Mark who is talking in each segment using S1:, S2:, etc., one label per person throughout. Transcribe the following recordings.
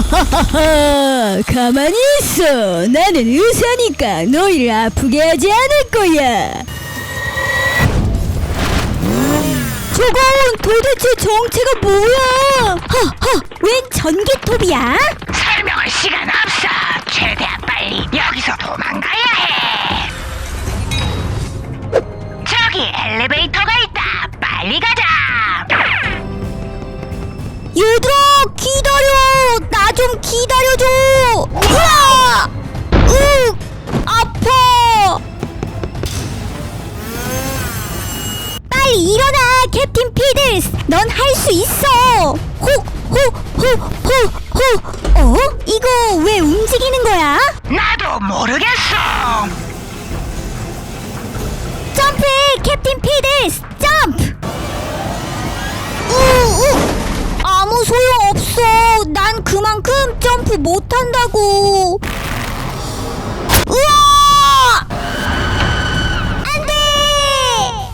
S1: 하하하하 가만히 있어 나는 의사니까 너희를 아프게 하지 않을 거야 저건 도대체 정체가 뭐야 허허 웬 전기톱이야
S2: 설명할 시간 없어. 최대한 빨리 여기서 도망가야 해. 저기 엘리베이터가 있다. 빨리 가자.
S1: 얘들아 기다려 나 좀 기다려줘. 으아! 으 아파! 빨리 일어나 캡틴 피들스. 넌 할 수 있어. 호 호 호 호 호. 어? 이거 왜 움직이는 거야?
S2: 나도 모르겠어.
S1: 점프해 캡틴 피들스. 점프! 우 우. 아무 소용 없어 난 그만큼 점프 못한다고. 우와! 안 돼!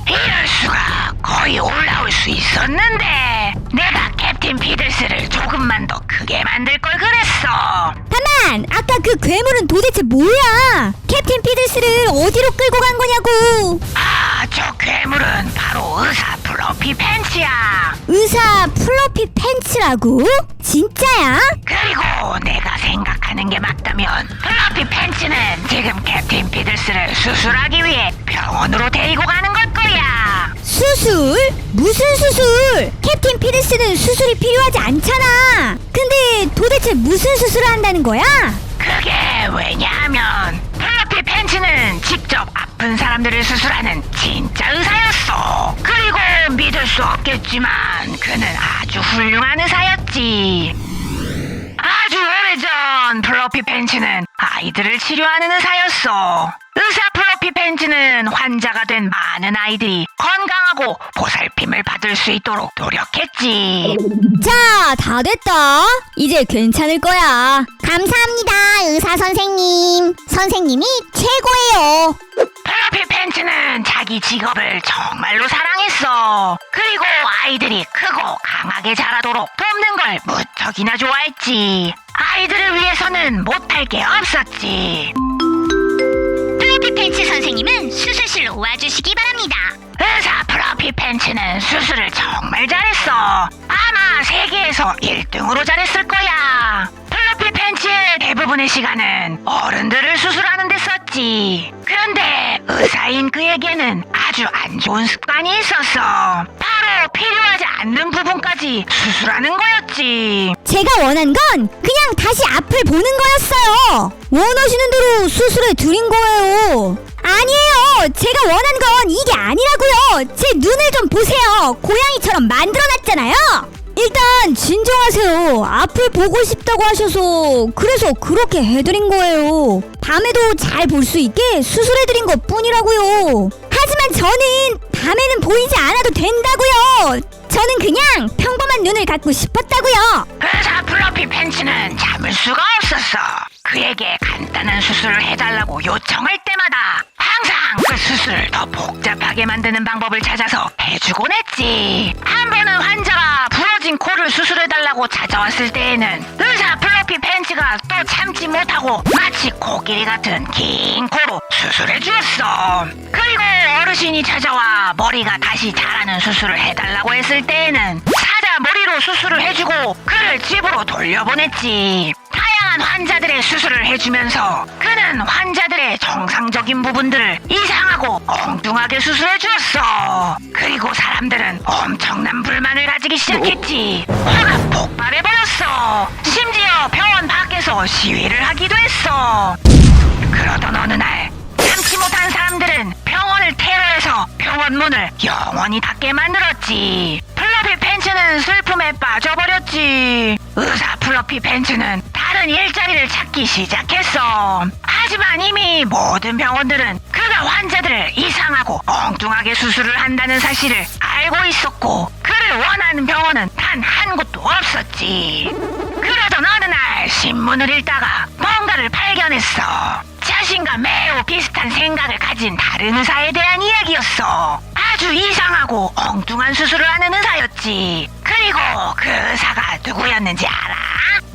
S2: 이럴 수가 거의 올라올 수 있었는데 내가 캡틴 피들스를 조금만 더 크게 만들 걸 그랬어.
S1: 다만 아까 그 괴물은 도대체 뭐야? 캡틴 피들스를 어디로 끌고 간 거냐고.
S2: 아, 저 괴물은 바로 의사 플러피 팬츠야.
S1: 의사 플로피 팬츠라고? 진짜야?
S2: 그리고 내가 생각하는 게 맞다면 플러피 팬츠는 지금 캡틴 피들스를 수술하기 위해 병원으로 데리고 가는 걸 거야.
S1: 수술? 무슨 수술? 캡틴 피드스는 수술이 필요하지 않잖아. 근데 도대체 무슨 수술을 한다는 거야?
S2: 그게 왜냐하면 팬츠는 직접 아픈 사람들을 수술하는 진짜 의사였어. 그리고 믿을 수 없겠지만 그는 아주 훌륭한 의사였지. 아주 오래전 플러피 팬츠는 아이들을 치료하는 의사였어. 의사 팬츠는 환자가 된 많은 아이들이 건강하고 보살핌을 받을 수 있도록 노력했지.
S1: 자, 다 됐다. 이제 괜찮을 거야. 감사합니다, 의사 선생님. 선생님이 최고예요.
S2: 플러피 팬츠는 자기 직업을 정말로 사랑했어. 그리고 아이들이 크고 강하게 자라도록 돕는 걸 무척이나 좋아했지. 아이들을 위해서는 못할 게 없었지.
S3: 플로피 팬츠 선생님은 수술실로 와주시기 바랍니다.
S2: 의사 플러피 팬츠는 수술을 정말 잘했어. 아마 세계에서 1등으로 잘했을 거야. 플러피 팬츠의 대부분의 시간은 어른들을 수술하는 데 썼지. 그런데 의사인 그에게는 아주 안 좋은 습관이 있었어. 바로 필요하지 않는 부분까지 수술하는 거였지.
S1: 제가 원한 건 그냥 다시 앞을 보는 거였어요. 원하시는 대로 수술해 드린 거예요. 아니에요. 제가 원한 건 이게 아니라고요. 제 눈을 좀 보세요. 고양이처럼 만들어놨잖아요. 일단 진정하세요. 앞을 보고 싶다고 하셔서 그래서 그렇게 해드린 거예요. 밤에도 잘 볼 수 있게 수술해드린 것 뿐이라고요. 하지만 저는 밤에는 보이지 않아도 된다고요. 저는 그냥 평범한 눈을 갖고 싶었다고요.
S2: 의사 플러피 팬츠는 참을 수가 없었어. 그에게 간단한 수술을 해달라고 요청할 때마다 항상 그 수술을 더 복잡하게 만드는 방법을 찾아서 해주곤 했지. 한 번은 환자가 부러진 코를 수술해달라고 찾아왔을 때에는 의사 플러피 팬츠가 또 참지 못하고 마치 코끼리 같은 긴 코로 수술해 주었어. 그리고 어르신이 찾아와 머리가 다시 자라는 수술을 해달라고 했을 때에는 사자 머리로 수술을 해주고 그를 집으로 돌려보냈지. 다양한 환자들의 수술을 해주면서 그는 환자들의 정상적인 부분들을 이상하고 엉뚱하게 수술해 주었어. 그리고 사람들은 엄청난 불만을 가지기 시작했지. 화가 폭발해버렸어. 심지어 병원 밖에서 시위를 하기도 했어. 그러던 어느 날 못한 사람들은 병원을 테러해서 병원 문을 영원히 닫게 만들었지. 플러피 팬츠는 슬픔에 빠져버렸지. 의사 플러피 팬츠는 다른 일자리를 찾기 시작했어. 하지만 이미 모든 병원들은 그가 환자들을 이상하고 엉뚱하게 수술을 한다는 사실을 알고 있었고 그를 원하는 병원은 단 한 곳도 없었지. 그러던 어느 날 신문을 읽다가 뭔가를 발견했어. 자신과 매우 비슷한 생각을 가진 다른 의사에 대한 이야기였어. 아주 이상하고 엉뚱한 수술을 하는 의사였지. 그리고 그 의사가 누구였는지 알아?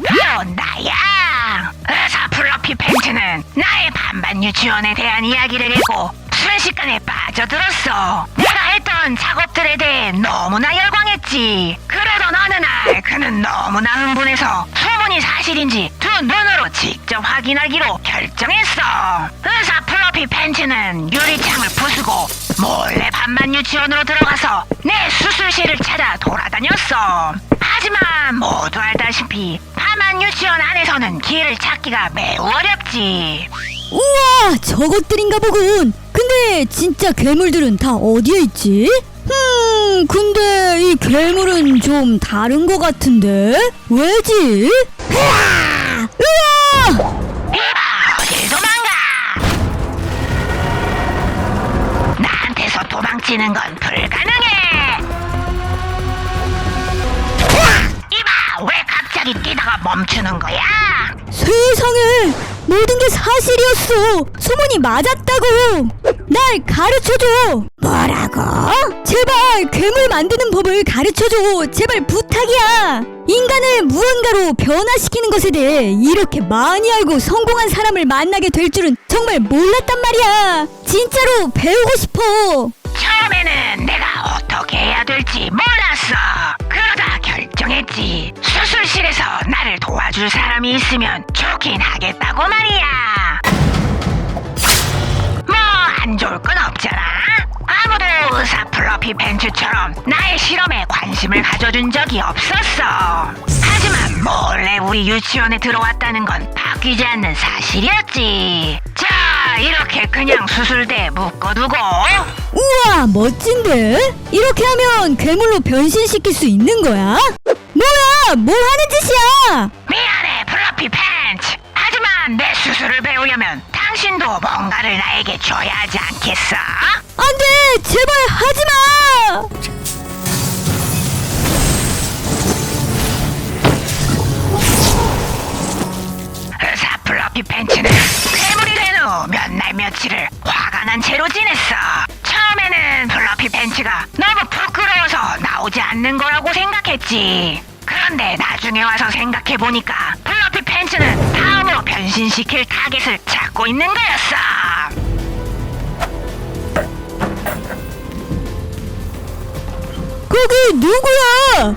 S2: 바로 나야. 의사 플러피 팬츠는 나의 반반 유치원에 대한 이야기를 읽고 순식간에 빠져들었어. 내가 했던 작업들에 대해 너무나 열광했지. 그러던 어느 날 그는 너무나 흥분해서 소문이 사실인지 두 눈으로 직접 확인하기로 결정했어. 의사 플러피 팬츠는 유리창을 부수고 몰래 반반 유치원으로 들어가서 내 수술실을 찾아 돌아다녔어. 하지만 모두 알다시피 반반 유치원 안에서는 길을 찾기가 매우 어렵지.
S1: 우와 저것들인가 보군 근데 진짜 괴물들은 다 어디에 있지? 음 근데 이 괴물은 좀 다른 것 같은데? 왜지?
S2: 도망치는 건 불가능해? 이봐 왜 갑자기 뛰다가 멈추는 거야?
S1: 세상에 모든 게 사실이었어. 소문이 맞았다고. 날 가르쳐줘. 뭐라고? 제발 괴물 만드는 법을 가르쳐줘. 제발 부탁이야. 인간을 무언가로 변화시키는 것에 대해 이렇게 많이 알고 성공한 사람을 만나게 될 줄은 정말 몰랐단 말이야. 진짜로 배우고 싶어.
S2: 처음에는 내가 어떻게 해야 될지 몰랐어. 그러다 결 정했지. 수술실에서 나를 도와줄 사람이 있으면 좋긴 하겠다고 말이야. 뭐 안 좋을 건 없잖아. 아무도 의사 플러피 벤츠처럼 나의 실험에 관심을 가져준 적이 없었어. 하지만 몰래 우리 유치원에 들어왔다는 건 바뀌지 않는 사실이었지. 자, 이렇게 그냥 수술대에 묶어두고
S1: 우와 멋진데? 이렇게 하면 괴물로 변신시킬 수 있는 거야? 뭐야? 뭐 하는 짓이야?
S2: 미안해 플러피 팬츠. 하지만 내 수술을 배우려면 당신도 뭔가를 나에게 줘야 하지 않겠어?
S1: 안 돼! 제발 하지 마!
S2: 의사 플러피 팬츠는 괴물이 된 후 몇 날 며칠을 화가 난 채로 지냈어 처음에는 플러피 팬츠가 너무 부끄러워서 나오지 않는 거라고 생각했지 그런데 나중에 와서 생각해보니까 플러피 팬츠는 다음으로 변신시킬 타겟을 찾고 있는 거였어
S1: 거기 누구야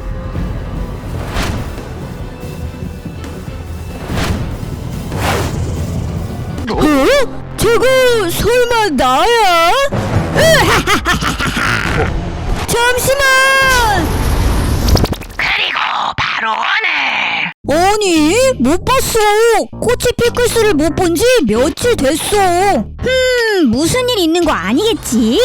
S1: 어? 저거 설마 나야? 잠시만!
S2: 그리고 바로 오늘!
S1: 아니 못 봤어. 코치 피클스를 못 본 지 며칠 됐어. 음 무슨 일 있는 거 아니겠지?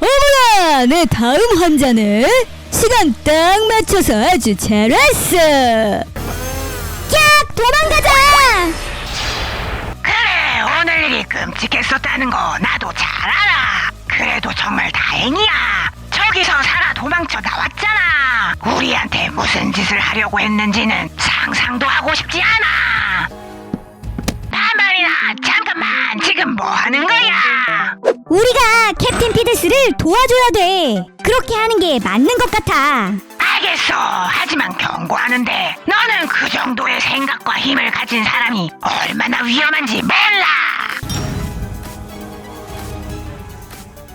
S1: 어머나 내 다음 환자네 시간 딱 맞춰서 아주 잘 왔어. 야 도망가자
S2: 오늘 일이 끔찍했었다는 거 나도 잘 알아. 그래도 정말 다행이야. 저기서 살아 도망쳐 나왔잖아. 우리한테 무슨 짓을 하려고 했는지는 상상도 하고 싶지 않아. 반말이나 잠깐만 지금 뭐 하는 거야?
S1: 우리가 캡틴 피드스를 도와줘야 돼. 그렇게 하는 게 맞는 것 같아
S2: 알겠어. 하지만 경고하는데 너는 그 정도의 생각과 힘을 가진 사람이 얼마나 위험한지 몰라.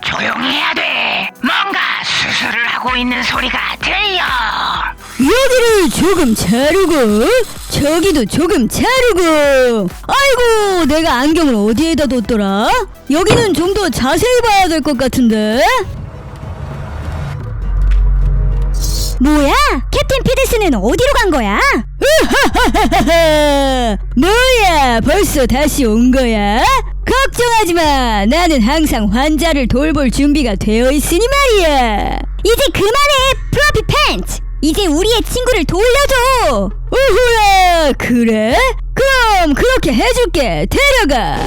S2: 조용히 해야 돼. 뭔가 수술을 하고 있는 소리가 들려.
S1: 여기를 조금 자르고 저기도 조금 자르고. 아이고 내가 안경을 어디에다 뒀더라? 여기는 좀 더 자세히 봐야 될 것 같은데 뭐야? 캡틴 피드스는 어디로 간 거야? 뭐야? 벌써 다시 온 거야? 걱정하지 마. 나는 항상 환자를 돌볼 준비가 되어 있으니 말이야. 이제 그만해 플러피 팬츠. 이제 우리의 친구를 돌려줘. 오호라 그래? 그럼 그렇게 해줄게. 데려가.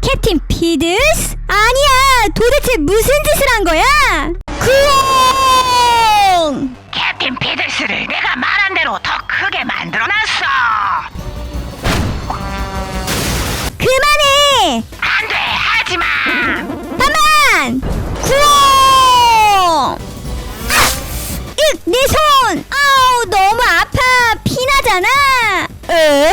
S1: 캡틴 피드스? 아니야. 도대체 무슨 짓을 한 거야? 크롱
S2: 캡틴 피들스를 내가 말한 대로 더 크게 만들어놨어
S1: 그만해
S2: 안 돼 하지 마
S1: 가만 크롱 아! 내 손! 아우 너무 괜찮아. 응?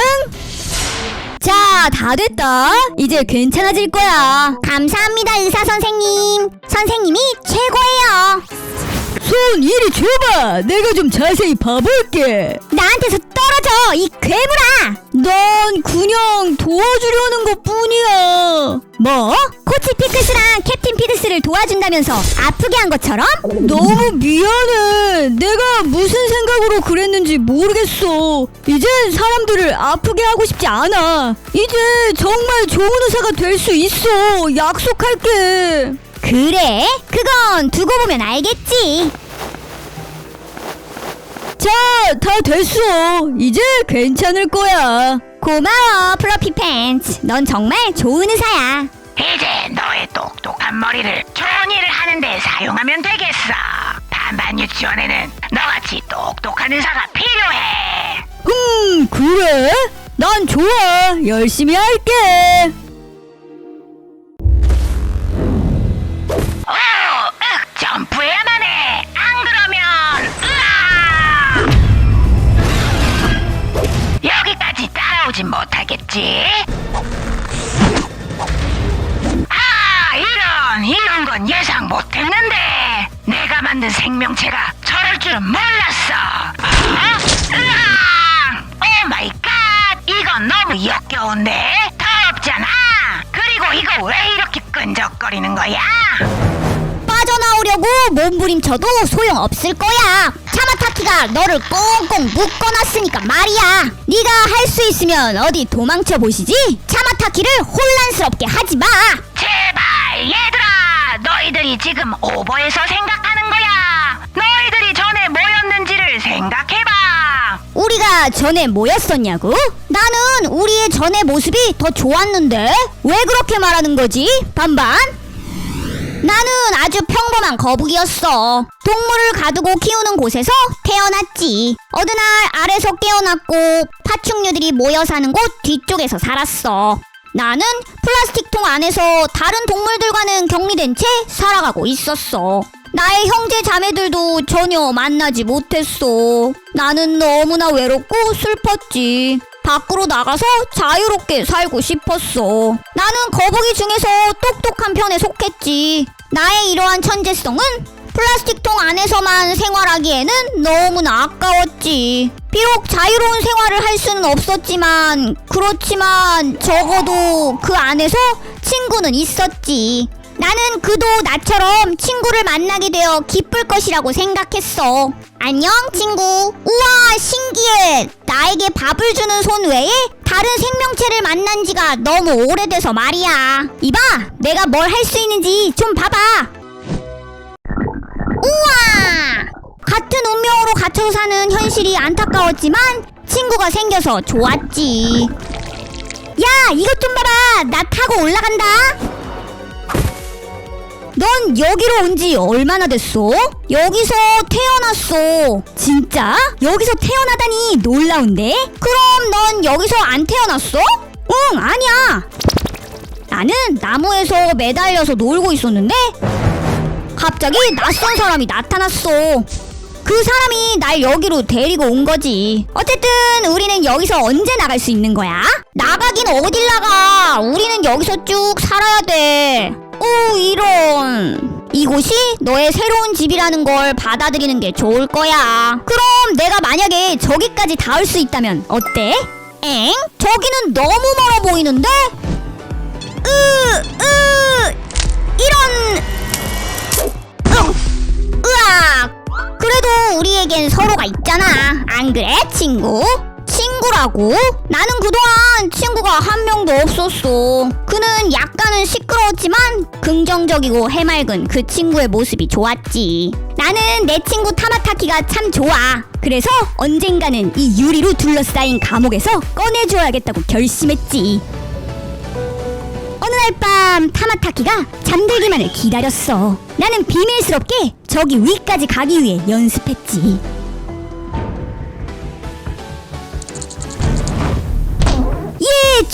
S1: 자, 다 됐다. 이제 괜찮아질 거야. 감사합니다, 의사 선생님. 선생님이 최고예요. 손 이리 줘봐. 내가 좀 자세히 봐볼게. 나한테서 떨어져, 이 괴물아. 넌 그냥 도와주려는 것 뿐이야. 뭐? 코치 피크스랑 캡틴 피드스를 도와준다면서 아프게 한 것처럼? 너무 미안해. 내가 무슨 생각으로 그랬는지 모르겠어. 이젠 사람들을 아프게 하고 싶지 않아. 이제 정말 좋은 의사가 될 수 있어. 약속할게. 그래? 그건 두고 보면 알겠지. 자, 다 됐어. 이제 괜찮을 거야. 고마워, 플러피 팬츠. 넌 정말 좋은 의사야.
S2: 이제 너의 똑똑한 머리를 좋은 일을 하는데 사용하면 되겠어. 반반 유치원에는 너같이 똑똑한 의사가 필요해.
S1: 음, 그래? 난 좋아. 열심히 할게.
S2: 오, 윽, 점프해야만 해. 안 그러면, 으아! 여기까지 따라오진 못하겠지? 아, 이런, 이런 건 예상 못했는데. 내가 만든 생명체가
S1: 부림쳐도 소용없을 거야. 차마타키가 너를 꽁꽁 묶어놨으니까 말이야. 네가 할 수 있으면 어디 도망쳐 보시지. 차마타키를 혼란스럽게 하지 마.
S2: 제발 얘들아 너희들이 지금 오버해서 생각하는 거야 너희들이 전에 뭐였는지를 생각해봐
S1: 우리가 전에 뭐였었냐고? 나는 우리의 전의 모습이 더 좋았는데 왜 그렇게 말하는 거지? 반반? 나는 아주 평범한 거북이였어. 동물을 가두고 키우는 곳에서 태어났지. 어느 날 아래서 깨어났고 파충류들이 모여 사는 곳 뒤쪽에서 살았어. 나는 플라스틱 통 안에서 다른 동물들과는 격리된 채 살아가고 있었어. 나의 형제 자매들도 전혀 만나지 못했어. 나는 너무나 외롭고 슬펐지. 밖으로 나가서 자유롭게 살고 싶었어. 나는 거북이 중에서 똑똑한 편에 속했지. 나의 이러한 천재성은 플라스틱 통 안에서만 생활하기에는 너무나 아까웠지. 비록 자유로운 생활을 할 수는 없었지만, 그렇지만 적어도 그 안에서 친구는 있었지. 나는 그도 나처럼 친구를 만나게 되어 기쁠 것이라고 생각했어. 안녕, 친구. 우와, 신기해. 나에게 밥을 주는 손 외에 다른 생명체를 만난 지가 너무 오래돼서 말이야. 이봐, 내가 뭘 할 수 있는지 좀 봐봐. 우와! 같은 운명으로 갇혀서 사는 현실이 안타까웠지만 친구가 생겨서 좋았지. 야, 이것 좀 봐봐. 나 타고 올라간다. 넌 여기로 온 지 얼마나 됐어? 여기서 태어났어. 진짜? 여기서 태어나다니 놀라운데? 그럼 넌 여기서 안 태어났어? 응, 아니야. 나는 나무에서 매달려서 놀고 있었는데 갑자기 낯선 사람이 나타났어. 그 사람이 날 여기로 데리고 온 거지. 어쨌든 우리는 여기서 언제 나갈 수 있는 거야? 나가긴 어딜 나가. 우리는 여기서 쭉 살아야 돼. 오, 이런. 이곳이 너의 새로운 집이라는 걸 받아들이는 게 좋을 거야. 그럼 내가 만약에 저기까지 닿을 수 있다면 어때? 엥? 저기는 너무 멀어 보이는데? 으, 으, 이런. 으, 으악! 그래도 우리에겐 서로가 있잖아. 안 그래, 친구? 친구라고? 나는 그동안 친구가 한 명도 없었어. 그는 약간은 시끄러웠지만 긍정적이고 해맑은 그 친구의 모습이 좋았지. 나는 내 친구 타마타키가 참 좋아. 그래서 언젠가는 이 유리로 둘러싸인 감옥에서 꺼내줘야겠다고 결심했지. 어느 날 밤 타마타키가 잠들기만을 기다렸어. 나는 비밀스럽게 저기 위까지 가기 위해 연습했지.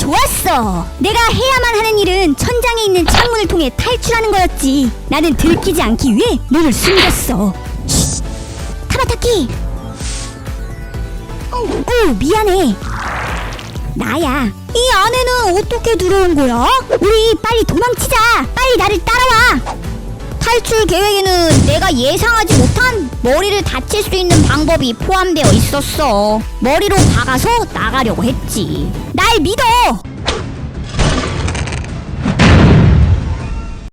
S1: 좋았어. 내가 해야만 하는 일은 천장에 있는 창문을 통해 탈출하는 거였지. 나는 들키지 않기 위해 눈을 숨겼어. 쉿. 타마타키. 오 미안해 나야 이 안에는 어떻게 들어온 거야? 우리 빨리 도망치자 빨리 나를 따라와 탈출 계획에는 내가 예상하지 못한 머리를 다칠 수 있는 방법이 포함되어 있었어 머리로 박아서 나가려고 했지 날 믿어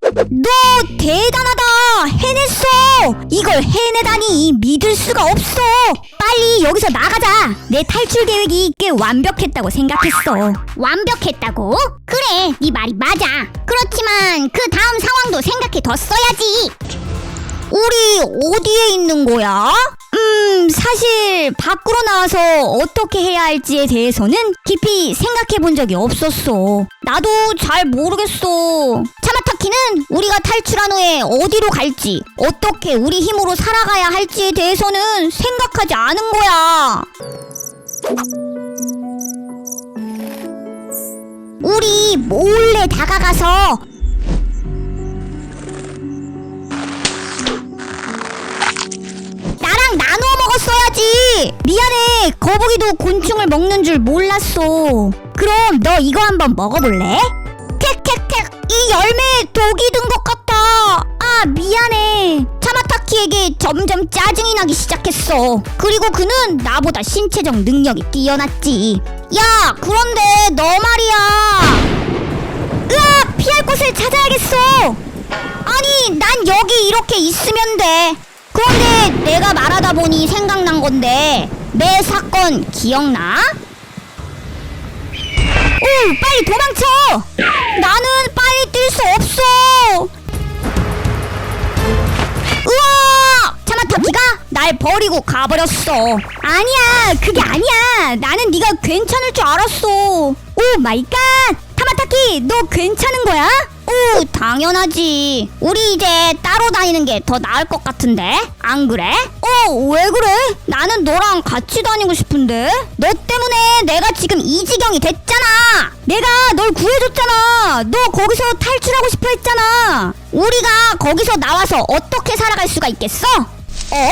S1: 너 대단하다 해냈어 이걸 해내다니 믿을 수가 없어 빨리 여기서 나가자 내 탈출 계획이 꽤 완벽했다고 생각했어
S3: 완벽했다고? 그래, 네 말이 맞아. 그렇지만 그 다음 상황도 생각해 뒀어야지.
S1: 우리 어디에 있는 거야? 음 사실 밖으로 나와서 어떻게 해야 할지에 대해서는 깊이 생각해 본 적이 없었어. 나도 잘 모르겠어. 차마타키는 우리가 탈출한 후에 어디로 갈지 어떻게 우리 힘으로 살아가야 할지에 대해서는 생각하지 않은 거야.
S3: 우리 몰래 다가가서
S1: 나누어 먹었어야지. 미안해. 거북이도 곤충을 먹는 줄 몰랐어. 그럼 너 이거 한번 먹어볼래? 택택택 이 열매에 독이 든 것 같아. 아 미안해. 차마타키에게 점점 짜증이 나기 시작했어. 그리고 그는 나보다 신체적 능력이 뛰어났지. 야 그런데 너 말이야. 으악 피할 곳을 찾아야겠어. 아니 난 여기 이렇게 있으면 돼 그런데 내가 말하다 보니 생각난 건데 내 사건 기억나? 오 빨리 도망쳐! 나는 빨리 뛸 수 없어! 우와! 차마타키가 날 버리고 가버렸어. 아니야 그게 아니야. 나는 네가 괜찮을 줄 알았어. 오 마이 갓! 타마타키 너 괜찮은 거야? 오 당연하지 우리 이제 따로 다니는 게 더 나을 것 같은데 안 그래? 어 왜 그래? 나는 너랑 같이 다니고 싶은데 너 때문에 내가 지금 이 지경이 됐잖아 내가 널 구해줬잖아 너 거기서 탈출하고 싶어 했잖아 우리가 거기서 나와서 어떻게 살아갈 수가 있겠어? 어?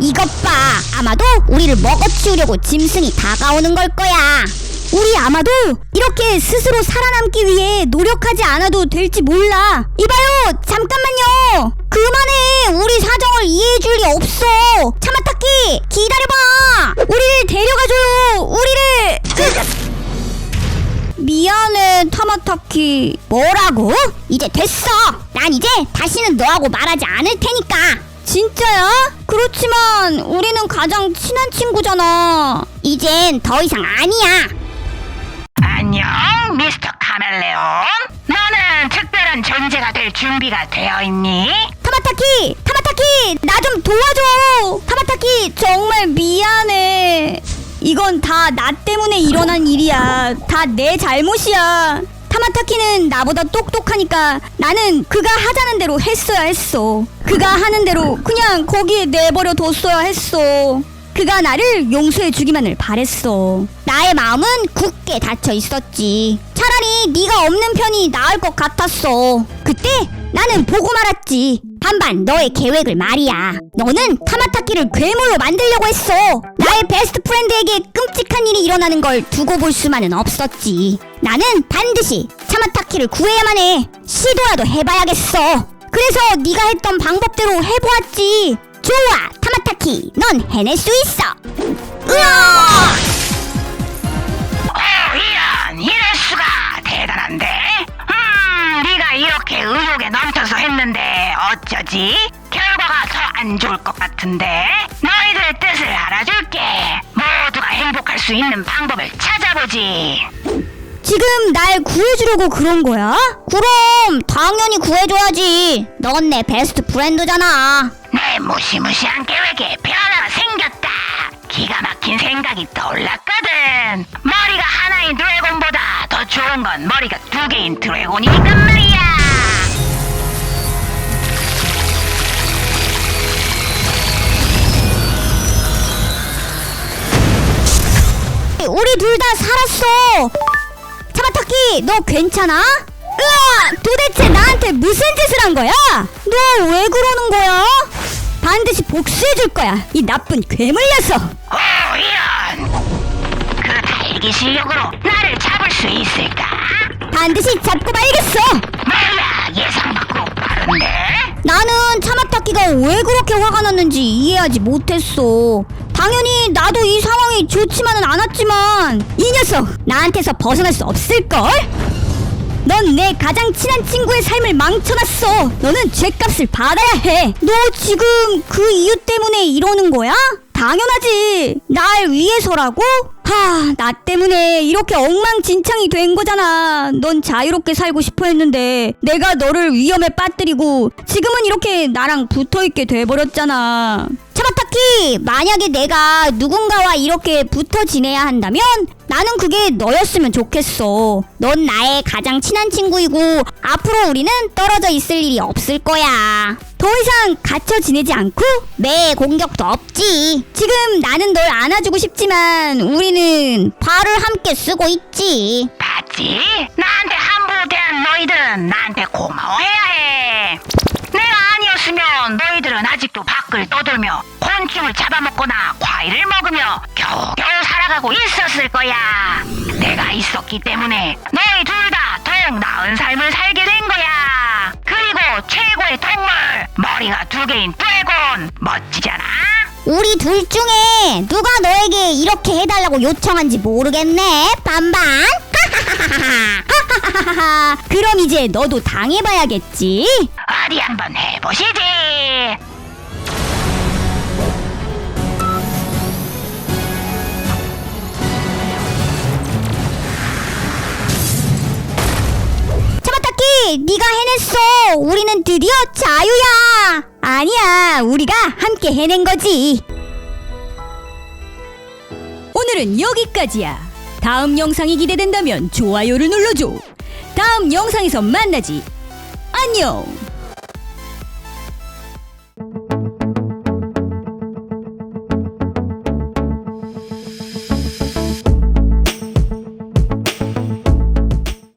S1: 이것 봐 아마도 우리를 먹어치우려고 짐승이 다가오는 걸 거야 우리 아마도 이렇게 스스로 살아남기 위해 노력하지 않아도 될지 몰라. 이봐요 잠깐만요. 그만해. 우리 사정을 이해해줄 리 없어. 차마타키 기다려봐. 우리를 데려가줘요. 우리를. 미안해 타마타키. 뭐라고? 이제 됐어. 난 이제 다시는 너하고 말하지 않을 테니까. 진짜야? 그렇지만 우리는 가장 친한 친구잖아. 이젠 더 이상 아니야
S2: 안녕, 미스터 카멜레온. 너는 특별한 존재가 될 준비가 되어 있니?
S1: 타마타키 타마타키 나 좀 도와줘. 타마타키 정말 미안해. 이건 다 나 때문에 일어난 일이야. 다 내 잘못이야. 타마타키는 나보다 똑똑하니까 나는 그가 하자는 대로 했어야 했어. 그가 하는 대로 그냥 거기에 내버려 뒀어야 했어 그가 나를 용서해 주기만을 바랬어. 나의 마음은 굳게 닫혀 있었지. 차라리 네가 없는 편이 나을 것 같았어. 그때 나는 보고 말았지. 반반 너의 계획을 말이야. 너는 타마타키를 괴물로 만들려고 했어. 나의 베스트 프렌드에게 끔찍한 일이 일어나는 걸 두고 볼 수만은 없었지. 나는 반드시 타마타키를 구해야만 해. 시도라도 해봐야겠어. 그래서 네가 했던 방법대로 해보았지. 좋아 타마타키 넌 해낼 수 있어 으아
S2: 어, 이런, 이럴 수가 대단한데? 음, 네가 이렇게 의욕에 넘쳐서 했는데 어쩌지? 결과가 더 안 좋을 것 같은데? 너희들 뜻을 알아줄게. 모두가 행복할 수 있는 방법을 찾아보지.
S1: 지금 날 구해주려고 그런 거야? 그럼 당연히 구해줘야지 넌 내 베스트 프렌드잖아
S2: 내 무시무시한 계획에 변화가 생겼다. 기가 막힌 생각이 떠올랐거든. 머리가 하나인 드래곤보다 더 좋은 건 머리가 두 개인 드래곤이니까 말이야.
S1: 우리 둘 다 살았어. 차바타키, 너 괜찮아? 으아! 도대체 나한테 무슨 짓을 한 거야? 너 왜 그러는 거야? 반드시 복수해줄 거야. 이 나쁜 괴물 녀석.
S2: 오, 이런 내기 실력으로 나를 잡을 수 있을까?
S1: 반드시 잡고 말겠어.
S2: 뭐야 예상 밖으로 빠른데?
S1: 나는 차마타키가 왜 그렇게 화가 났는지 이해하지 못했어. 당연히 나도 이 상황이 좋지만은 않았지만 이 녀석 나한테서 벗어날 수 없을걸? 넌 내 가장 친한 친구의 삶을 망쳐놨어. 너는 죄값을 받아야 해. 너 지금 그 이유 때문에 이러는 거야? 당연하지. 날 위해서라고? 하, 나 때문에 이렇게 엉망진창이 된 거잖아. 넌 자유롭게 살고 싶어 했는데 내가 너를 위험에 빠뜨리고 지금은 이렇게 나랑 붙어 있게 돼 버렸잖아. 차바타키, 만약에 내가 누군가와 이렇게 붙어 지내야 한다면 나는 그게 너였으면 좋겠어. 넌 나의 가장 친한 친구이고 앞으로 우리는 떨어져 있을 일이 없을 거야. 더 이상 갇혀 지내지 않고 매 공격도 없지. 지금 나는 널 안아주고 싶지만 우리는 발을 함께 쓰고 있지.
S2: 봤지? 나한테 함부로 대한 너희들은 나한테 고마워해야 해. 내가 아니었으면 너희들은 아직도 밖을 떠돌며 곤충을 잡아먹거나 과일을 먹으며 겨우겨우 살아가고 있었을 거야. 내가 있었기 때문에 너희 둘 다 더욱 나은 삶을 살게 된 거야. 그리고 최고의 동물 머리가 두 개인 드래곤 멋지잖아.
S3: 우리 둘 중에 누가 너에게 이렇게 해달라고 요청한지 모르겠네. 반반.
S1: 그럼 이제 너도 당해봐야겠지.
S2: 어디 한번 해보시지.
S1: 차바타키, 네가 해냈어. 우리는 드디어 자유야. 아니야, 우리가 함께 해낸 거지. 오늘은 여기까지야. 다음 영상이 기대된다면 좋아요를 눌러줘. 다음 영상에서 만나지. 안녕.